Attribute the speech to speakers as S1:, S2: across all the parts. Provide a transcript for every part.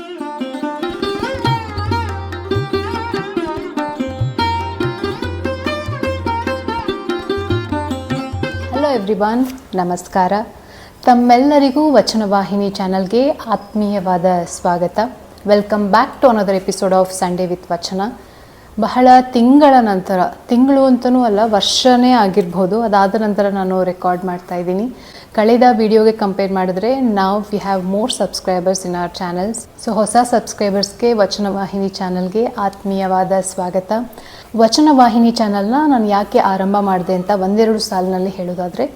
S1: Hello everyone ನಮಸ್ಕಾರ. ತಮ್ಮೆಲ್ಲರಿಗೂ ವಚನವಾಹಿನಿ ಚಾನಲ್ಗೆ ಆತ್ಮೀಯವಾದ ಸ್ವಾಗತ. Welcome back to another episode of Sunday with Vachana ಬಹಳ ತಿಂಗಳ ನಂತರ, ತಿಂಗಳು ಅಂತಲೂ ಅಲ್ಲ, ವರ್ಷನೇ ಆಗಿರ್ಬೋದು. ಅದಾದ ನಂತರ ನಾನು ರೆಕಾರ್ಡ್ ಮಾಡ್ತಾ ಇದ್ದೀನಿ. ಕಳೆದ ವಿಡಿಯೋಗೆ ಕಂಪೇರ್ ಮಾಡಿದ್ರೆ ನಾವು we have more subscribers in our channels so ಹೊಸ ಸಬ್ಸ್ಕ್ರೈಬರ್ಸ್ಗೆ ವಚನವಾಹಿನಿ ಚಾನಲ್ಗೆ ಆತ್ಮೀಯವಾದ ಸ್ವಾಗತ. ವಚನವಾಹಿನಿ ಚಾನಲ್ನ ನಾನು ಯಾಕೆ ಆರಂಭ ಮಾಡಿದೆ ಅಂತ ಒಂದೆರಡು ಸಾಲಿನಲ್ಲಿ ಹೇಳೋದಾದರೆ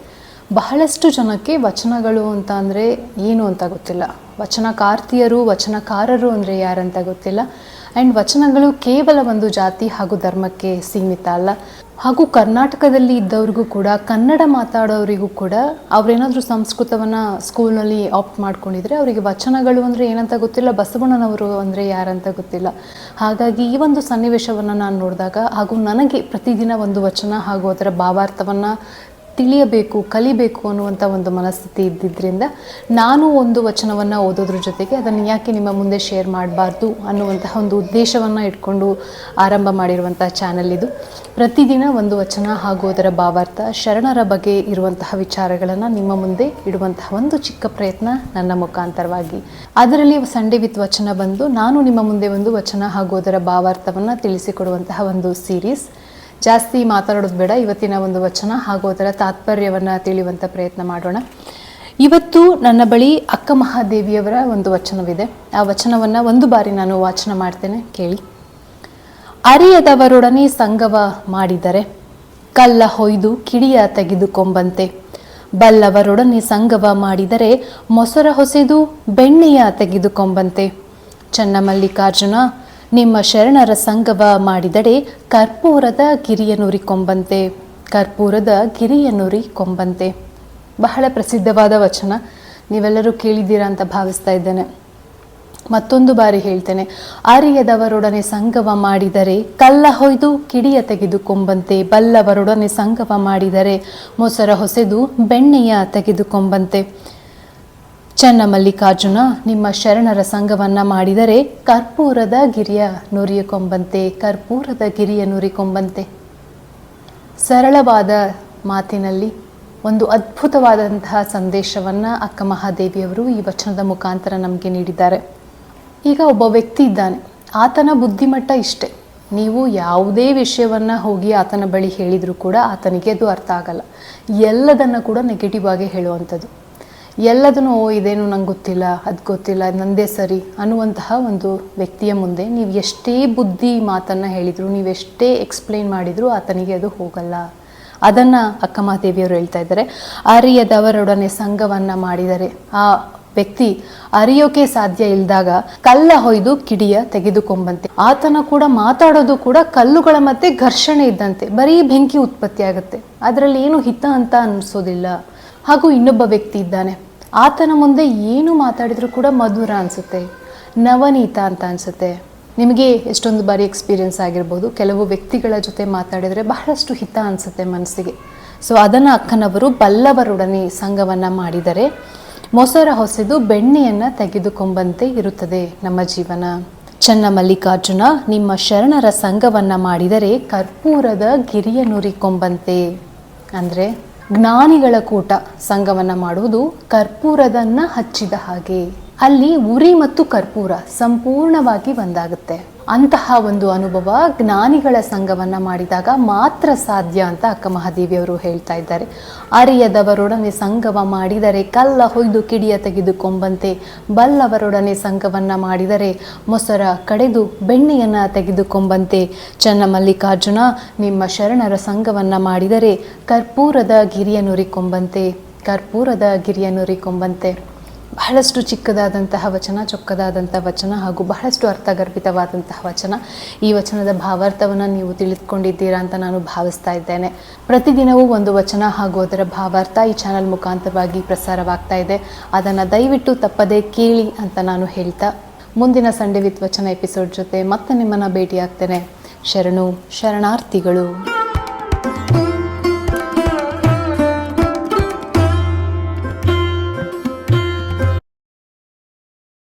S1: ಬಹಳಷ್ಟು ಜನಕ್ಕೆ ವಚನಗಳು ಅಂತ ಅಂದರೆ ಏನು ಅಂತ ಗೊತ್ತಿಲ್ಲ. ವಚನಕಾರ್ತಿಯರು, ವಚನಕಾರರು ಅಂದರೆ ಯಾರಂತ ಗೊತ್ತಿಲ್ಲ. ಆ್ಯಂಡ್ ವಚನಗಳು ಕೇವಲ ಒಂದು ಜಾತಿ ಹಾಗೂ ಧರ್ಮಕ್ಕೆ ಸೀಮಿತ ಅಲ್ಲ. ಹಾಗೂ ಕರ್ನಾಟಕದಲ್ಲಿ ಇದ್ದವ್ರಿಗೂ ಕೂಡ, ಕನ್ನಡ ಮಾತಾಡೋರಿಗೂ ಕೂಡ ಅವರೇನಾದರೂ ಸಂಸ್ಕೃತವನ್ನು ಸ್ಕೂಲ್ನಲ್ಲಿ ಆಪ್ಟ್ ಮಾಡ್ಕೊಂಡಿದ್ರೆ ಅವರಿಗೆ ವಚನಗಳು ಅಂದರೆ ಏನಂತ ಗೊತ್ತಿಲ್ಲ, ಬಸವಣ್ಣನವರು ಅಂದರೆ ಯಾರಂತ ಗೊತ್ತಿಲ್ಲ. ಹಾಗಾಗಿ ಈ ಒಂದು ಸನ್ನಿವೇಶವನ್ನು ನಾನು ನೋಡಿದಾಗ ಹಾಗೂ ನನಗೆ ಪ್ರತಿದಿನ ಒಂದು ವಚನ ಹಾಗೂ ಅದರ ಭಾವಾರ್ಥವನ್ನು ತಿಳಿಯಬೇಕು, ಕಲಿಬೇಕು ಅನ್ನುವಂಥ ಒಂದು ಮನಸ್ಥಿತಿ ಇದ್ದಿದ್ದರಿಂದ ನಾನು ಒಂದು ವಚನವನ್ನು ಓದೋದ್ರ ಜೊತೆಗೆ ಅದನ್ನು ಯಾಕೆ ನಿಮ್ಮ ಮುಂದೆ ಶೇರ್ ಮಾಡಬಾರ್ದು ಅನ್ನುವಂತಹ ಒಂದು ಉದ್ದೇಶವನ್ನು ಇಟ್ಕೊಂಡು ಆರಂಭ ಮಾಡಿರುವಂಥ ಚಾನಲ್ ಇದು. ಪ್ರತಿದಿನ ಒಂದು ವಚನ ಹಾಗೂ ಅದರ ಭಾವಾರ್ಥ, ಶರಣರ ಬಗ್ಗೆ ಇರುವಂತಹ ವಿಚಾರಗಳನ್ನು ನಿಮ್ಮ ಮುಂದೆ ಇಡುವಂತಹ ಒಂದು ಚಿಕ್ಕ ಪ್ರಯತ್ನ ನನ್ನ ಮುಖಾಂತರವಾಗಿ. ಅದರಲ್ಲಿ ಸಂಡೇ ವಿತ್ ವಚನ ಬಂದು ನಾನು ನಿಮ್ಮ ಮುಂದೆ ಒಂದು ವಚನ ಹಾಗೂ ಅದರ ಭಾವಾರ್ಥವನ್ನು ತಿಳಿಸಿಕೊಡುವಂತಹ ಒಂದು ಸೀರೀಸ್ ಜಾಸ್ತಿ ಮಾತಾಡೋದು ಬೇಡ. ಇವತ್ತಿನ ಒಂದು ವಚನ ಹಾಗೂ ಅದರ ತಾತ್ಪರ್ಯವನ್ನು ತಿಳಿಯುವಂಥ ಪ್ರಯತ್ನ ಮಾಡೋಣ. ಇವತ್ತು ನನ್ನ ಬಳಿ ಅಕ್ಕ ಮಹಾದೇವಿಯವರ ಒಂದು ವಚನವಿದೆ. ಆ ವಚನವನ್ನು ಒಂದು ಬಾರಿ ನಾನು ವಾಚನ ಮಾಡ್ತೇನೆ. ಕೇಳಿ. ಅರಿಯದವರೊಡನೆ ಸಂಗವ ಮಾಡಿದರೆ, ಕಲ್ಲ ಹೊಯ್ದು ಕಿಡಿಯ ತೆಗೆದುಕೊಂಬಂತೆ ಬಲ್ಲವರೊಡನೆ ಸಂಗವ ಮಾಡಿದರೆ, ಮೊಸರ ಹೊಸೆದು ಬೆಣ್ಣೆಯ ತೆಗೆದುಕೊಂಬಂತೆ ಚನ್ನಮಲ್ಲಿಕಾರ್ಜುನ ನಿಮ್ಮ ಶರಣರ ಸಂಗವ ಮಾಡಿದಡೆ ಕರ್ಪೂರದ ಗಿರಿಯ ಕೊಂಬಂತೆ ಕರ್ಪೂರದ ಗಿರಿಯ ನುರಿ ಕೊಂಬಂತೆ ಬಹಳ ಪ್ರಸಿದ್ಧವಾದ ವಚನ. ನೀವೆಲ್ಲರೂ ಕೇಳಿದ್ದೀರಾ ಅಂತ ಭಾವಿಸ್ತಾ ಇದ್ದೇನೆ. ಮತ್ತೊಂದು ಬಾರಿ ಹೇಳ್ತೇನೆ. ಆರ್ಯದವರೊಡನೆ ಸಂಗವ ಮಾಡಿದರೆ ಕಲ್ಲ ಹೊಯ್ದು ಕಿಡಿಯ ತೆಗೆದುಕೊಂಬಂತೆ ಬಲ್ಲವರೊಡನೆ ಸಂಗವ ಮಾಡಿದರೆ ಮೊಸರ ಹೊಸೆದು ಬೆಣ್ಣೆಯ ತೆಗೆದುಕೊಂಬಂತೆ ಚನ್ನಮಲ್ಲಿಕಾರ್ಜುನ, ನಿಮ್ಮ ಶರಣರ ಸಂಘವನ್ನ ಮಾಡಿದರೆ ಕರ್ಪೂರದ ಗಿರಿಯ ನುರಿಯಕೊಂಬಂತೆ, ಕರ್ಪೂರದ ಗಿರಿಯ ನುರಿಕೊಂಬಂತೆ. ಸರಳವಾದ ಮಾತಿನಲ್ಲಿ ಒಂದು ಅದ್ಭುತವಾದಂತಹ ಸಂದೇಶವನ್ನು ಅಕ್ಕ ಮಹಾದೇವಿಯವರು ಈ ವಚನದ ಮುಖಾಂತರ ನಮಗೆ ನೀಡಿದ್ದಾರೆ. ಈಗ ಒಬ್ಬ ವ್ಯಕ್ತಿ ಇದ್ದಾನೆ. ಆತನ ಬುದ್ಧಿಮಟ್ಟ ಇಷ್ಟೆ. ನೀವು ಯಾವುದೇ ವಿಷಯವನ್ನು ಹೋಗಿ ಆತನ ಬಳಿ ಹೇಳಿದರೂ ಕೂಡ ಆತನಿಗೆ ಅದು ಅರ್ಥ ಆಗಲ್ಲ. ಎಲ್ಲದನ್ನು ಕೂಡ ನೆಗೆಟಿವ್ ಆಗಿ ಹೇಳುವಂಥದ್ದು. ಎಲ್ಲದನ್ನು, ಓ, ಇದೇನು ನಂಗೆ ಗೊತ್ತಿಲ್ಲ, ಅದು ಗೊತ್ತಿಲ್ಲ ನಂದೇ ಸರಿ ಅನ್ನುವಂತಹ ಒಂದು ವ್ಯಕ್ತಿಯ ಮುಂದೆ ನೀವು ಎಷ್ಟೇ ಬುದ್ಧಿ ಮಾತನ್ನು ಹೇಳಿದರೂ ಎಷ್ಟೇ ಎಕ್ಸ್ಪ್ಲೈನ್ ಮಾಡಿದರೂ ಆತನಿಗೆ ಅದು ಹೋಗಲ್ಲ. ಅದನ್ನು ಅಕ್ಕಮಹಾದೇವಿಯವರು ಹೇಳ್ತಾ ಇದ್ದಾರೆ. ಅರಿಯದವರೊಡನೆ ಸಂಘವನ್ನು ಮಾಡಿದರೆ ಆ ವ್ಯಕ್ತಿ ಅರಿಯೋಕೆ ಸಾಧ್ಯ ಇಲ್ದಾಗ ಕಲ್ಲ ಹೊಯ್ದು ಕಿಡಿಯ ತೆಗೆದುಕೊಂಬಂತೆ. ಆತನ ಕೂಡ ಮಾತಾಡೋದು ಕೂಡ ಕಲ್ಲುಗಳ ಮತ್ತೆ ಘರ್ಷಣೆ ಇದ್ದಂತೆ. ಬರೀ ಬೆಂಕಿ ಉತ್ಪತ್ತಿ ಆಗುತ್ತೆ. ಅದರಲ್ಲಿ ಏನು ಹಿತ ಅಂತ ಅನಿಸೋದಿಲ್ಲ. ಹಾಗೂ ಇನ್ನೊಬ್ಬ ವ್ಯಕ್ತಿ ಇದ್ದಾನೆ. ಆತನ ಮುಂದೆ ಏನು ಮಾತಾಡಿದರೂ ಕೂಡ ಮಧುರ ಅನಿಸುತ್ತೆ. ನವನೀತ ಅಂತ ಅನಿಸುತ್ತೆ. ನಿಮಗೆ ಎಷ್ಟೊಂದು ಬಾರಿ ಎಕ್ಸ್ಪೀರಿಯೆನ್ಸ್ ಆಗಿರ್ಬೋದು. ಕೆಲವು ವ್ಯಕ್ತಿಗಳ ಜೊತೆ ಮಾತಾಡಿದರೆ ಬಹಳಷ್ಟು ಹಿತ ಅನಿಸುತ್ತೆ ಮನಸ್ಸಿಗೆ. ಸೊ ಅದನ್ನು ಅಕ್ಕನವರು ಬಲ್ಲವರೊಡನೆ ಸಂಘವನ್ನು ಮಾಡಿದರೆ ಮೊಸರ ಹೊಸೆದು ಬೆಣ್ಣೆಯನ್ನು ತೆಗೆದುಕೊಂಬಂತೆ ಇರುತ್ತದೆ ನಮ್ಮ ಜೀವನ. ಚನ್ನಮಲ್ಲಿಕಾರ್ಜುನ ನಿಮ್ಮ ಶರಣರ ಸಂಘವನ್ನು ಮಾಡಿದರೆ ಕರ್ಪೂರದ ಗಿರಿಯ ನುರಿಕೊಂಬಂತೆ. ಅಂದರೆ ಜ್ಞಾನಿಗಳ ಕೂಟ ಸಂಘವನ್ನು ಮಾಡುವುದು ಕರ್ಪೂರದನ್ನ ಹಚ್ಚಿದ ಹಾಗೆ. ಅಲ್ಲಿ ಉರಿ ಮತ್ತು ಕರ್ಪೂರ ಸಂಪೂರ್ಣವಾಗಿ ಒಂದಾಗುತ್ತೆ. ಅಂತಹ ಒಂದು ಅನುಭವ ಜ್ಞಾನಿಗಳ ಸಂಘವನ್ನು ಮಾಡಿದಾಗ ಮಾತ್ರ ಸಾಧ್ಯ ಅಂತ ಅಕ್ಕ ಮಹಾದೇವಿಯವರು ಹೇಳ್ತಾ ಇದ್ದಾರೆ. ಅರಿಯದವರೊಡನೆ ಸಂಘವ ಮಾಡಿದರೆ ಕಲ್ಲ ಹೊಯ್ದು ಕಿಡಿಯ ತೆಗೆದುಕೊಂಬಂತೆ, ಬಲ್ಲವರೊಡನೆ ಸಂಘವನ್ನು ಮಾಡಿದರೆ ಮೊಸರ ಕಡೆದು ಬೆಣ್ಣೆಯನ್ನು ತೆಗೆದುಕೊಂಬಂತೆ. ಚನ್ನಮಲ್ಲಿಕಾರ್ಜುನ, ನಿಮ್ಮ ಶರಣರ ಸಂಘವನ್ನು ಮಾಡಿದರೆ ಕರ್ಪೂರದ ಗಿರಿಯ ನುರಿಕೊಂಬಂತೆ, ಕರ್ಪೂರದ ಗಿರಿಯ ನುರಿಕೊಂಬಂತೆ. ಬಹಳಷ್ಟು ಚಿಕ್ಕದಾದಂತಹ ವಚನ ಚೊಕ್ಕದಾದಂಥ ವಚನ ಹಾಗೂ ಬಹಳಷ್ಟು ಅರ್ಥಗರ್ಭಿತವಾದಂತಹ ವಚನ ಈ ವಚನದ ಭಾವಾರ್ಥವನ್ನು ನೀವು ತಿಳಿದುಕೊಂಡಿದ್ದೀರಾ ಅಂತ ನಾನು ಭಾವಿಸ್ತಾ ಇದ್ದೇನೆ. ಪ್ರತಿದಿನವೂ ಒಂದು ವಚನ ಹಾಗೂ ಅದರ ಭಾವಾರ್ಥ ಈ ಚಾನಲ್ ಮುಖಾಂತರವಾಗಿ ಪ್ರಸಾರವಾಗ್ತಾ ಇದೆ. ಅದನ್ನು ದಯವಿಟ್ಟು ತಪ್ಪದೇ ಕೇಳಿ ಅಂತ ನಾನು ಹೇಳ್ತಾ ಮುಂದಿನ ಸಂಡೆ ವಿತ್ ವಚನ ಎಪಿಸೋಡ್ ಜೊತೆ ಮತ್ತೆ ನಿಮ್ಮನ್ನು ಭೇಟಿಯಾಗ್ತೇನೆ. ಶರಣು, ಶರಣಾರ್ಥಿಗಳು.